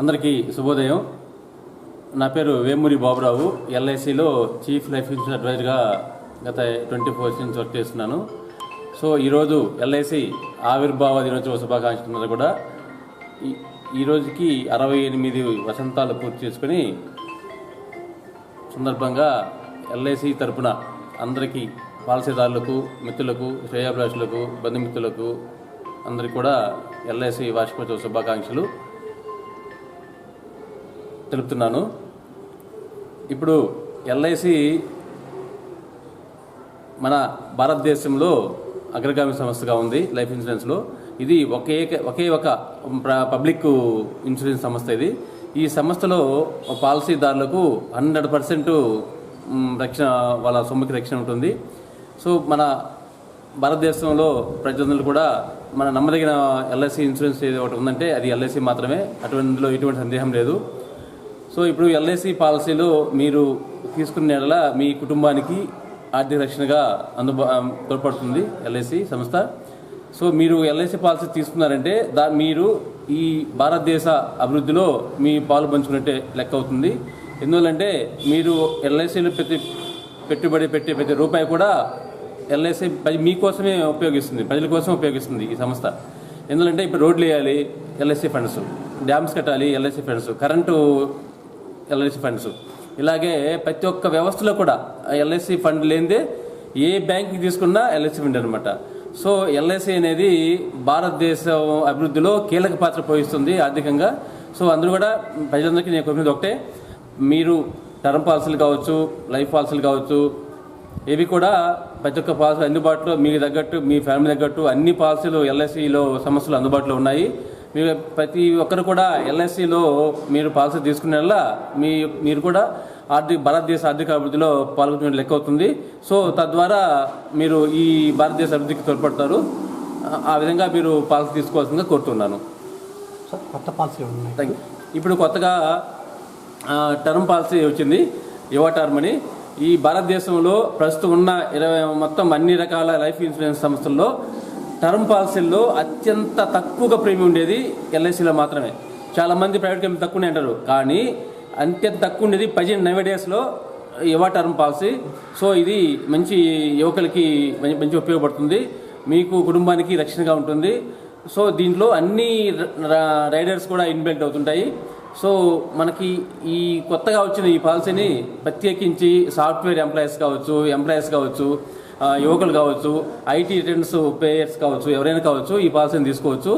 అందరికీ శుభోదయం. నా పేరు వేమూరి బాబురావు. ఎల్ఐసిలో చీఫ్ లైఫ్ ఇన్సూరెన్స్ అడ్వైజర్గా గత ట్వంటీ ఫోర్ నుంచి వర్క్ చేస్తున్నాను. సో ఈరోజు ఎల్ఐసి ఆవిర్భావ దినోత్సవ శుభాకాంక్షలు కూడా ఈ అరవై ఎనిమిది వసంతాలు పూర్తి చేసుకుని సందర్భంగా ఎల్ఐసి తరపున అందరికీ పాలసీదారులకు మిత్రులకు శ్రేయాభిలాషులకు బంధుమిత్రులకు అందరికీ కూడా ఎల్ఐసి వార్షికోత్సవ శుభాకాంక్షలు. తెలుపుతున్నాను. ఇప్పుడు ఎల్ఐసి మన భారతదేశంలో అగ్రగామి సంస్థగా ఉంది లైఫ్ ఇన్సూరెన్స్లో. ఇది ఒకే ఒకే ఒక పబ్లిక్ ఇన్సూరెన్స్ సంస్థ ఇది. ఈ సంస్థలో పాలసీదారులకు హండ్రెడ్ పర్సెంట్ రక్షణ వాళ్ళ సొమ్ముకి రక్షణ ఉంటుంది. సో మన భారతదేశంలో ప్రజలందరూ కూడా మన నమ్మదగిన ఎల్ఐసి ఇన్సూరెన్స్ ఏది ఒకటి ఉందంటే అది ఎల్ఐసి మాత్రమే. అటువంటిలో ఎటువంటి సందేహం లేదు. సో ఇప్పుడు ఎల్ఐసి పాలసీలో మీరు తీసుకున్న నెల మీ కుటుంబానికి ఆర్థిక రక్షణగా అందుబా తోడ్పడుతుంది ఎల్ఐసి సంస్థ. సో మీరు ఎల్ఐసి పాలసీ తీసుకున్నారంటే దా మీరు ఈ భారతదేశ అభివృద్ధిలో మీ పాలు పంచుకున్నట్టే లెక్క అవుతుంది. ఎందువల్లంటే మీరు ఎల్ఐసిలో ప్రతి పెట్టుబడి పెట్టే ప్రతి రూపాయి కూడా ఎల్ఐసి మీకోసమే ఉపయోగిస్తుంది ప్రజల కోసం ఉపయోగిస్తుంది ఈ సంస్థ. ఎందుకంటే ఇప్పుడు రోడ్లు వేయాలి ఎల్ఐసి ఫండ్స్. డ్యామ్స్ కట్టాలి LIC funds. Current LIC funds ఇలాగే ప్రతి ఒక్క వ్యవస్థలో కూడా ఎల్ఐసి ఫండ్ లేనిదే ఏ బ్యాంక్కి తీసుకున్నా ఎల్ఐసి ఫండ్ అనమాట సో ఎల్ఐసి అనేది భారతదేశం అభివృద్ధిలో కీలక పాత్ర పోషిస్తుంది ఆర్థికంగా. సో అందరూ కూడా ప్రజలందరికీ నేను కోరినది ఒకటే. మీరు టర్మ్ పాలసీలు కావచ్చు లైఫ్ పాలసీలు కావచ్చు ఇవి కూడా ప్రతి ఒక్క పాలసీ అందుబాటులో మీకు తగ్గట్టు మీ ఫ్యామిలీ తగ్గట్టు అన్ని పాలసీలు ఎల్ఐసిలో సమస్యలు అందుబాటులో ఉన్నాయి. మీరు ప్రతి ఒక్కరు కూడా ఎల్ఐసిలో మీరు పాలసీ తీసుకునేలా మీ మీరు కూడా ఆర్థిక భారతదేశ ఆర్థిక అభివృద్ధిలో పాల్గొనే లెక్క అవుతుంది. సో తద్వారా మీరు ఈ భారతదేశ అభివృద్ధికి తోడ్పడతారు. ఆ- విధంగా మీరు పాలసీ తీసుకోవాల్సిందిగా కోరుతున్నాను. సార్ కొత్త ఉన్నాయి. Thank you. ఇప్పుడు కొత్తగా టర్మ్ పాలసీ వచ్చింది. యువ టర్మ్ అని. ఈ భారతదేశంలో ప్రస్తుతం ఉన్న ఇరవై మొత్తం అన్ని రకాల లైఫ్ ఇన్సూరెన్స్ సంస్థల్లో టర్మ్ పాలసీల్లో అత్యంత తక్కువగా ప్రీమియం ఉండేది ఎల్ఐసిలో మాత్రమే. చాలా మంది ప్రైవేట్ కంపెనీ తక్కువనే అంటారు. కానీ అత్యంత తక్కువ ఉండేది ప్రజెంట్ నైవ్ డేస్లో యువ టర్మ్ పాలసీ. సో ఇది మంచి యువకులకి మంచి మంచి ఉపయోగపడుతుంది. మీకు కుటుంబానికి రక్షణగా ఉంటుంది. సో దీంట్లో అన్ని రైడర్స్ కూడా ఇన్బిల్ట్ అవుతుంటాయి. సో మనకి ఈ కొత్తగా వచ్చిన ఈ పాలసీని ప్రత్యేకించి సాఫ్ట్వేర్ ఎంప్లాయీస్ కావచ్చు ఎంప్లాయీస్ కావచ్చు యువకులు కావచ్చు ఐటీ రిటర్న్స్ పేయర్స్ కావచ్చు ఎవరైనా కావచ్చు ఈ పాలసీని తీసుకోవచ్చు.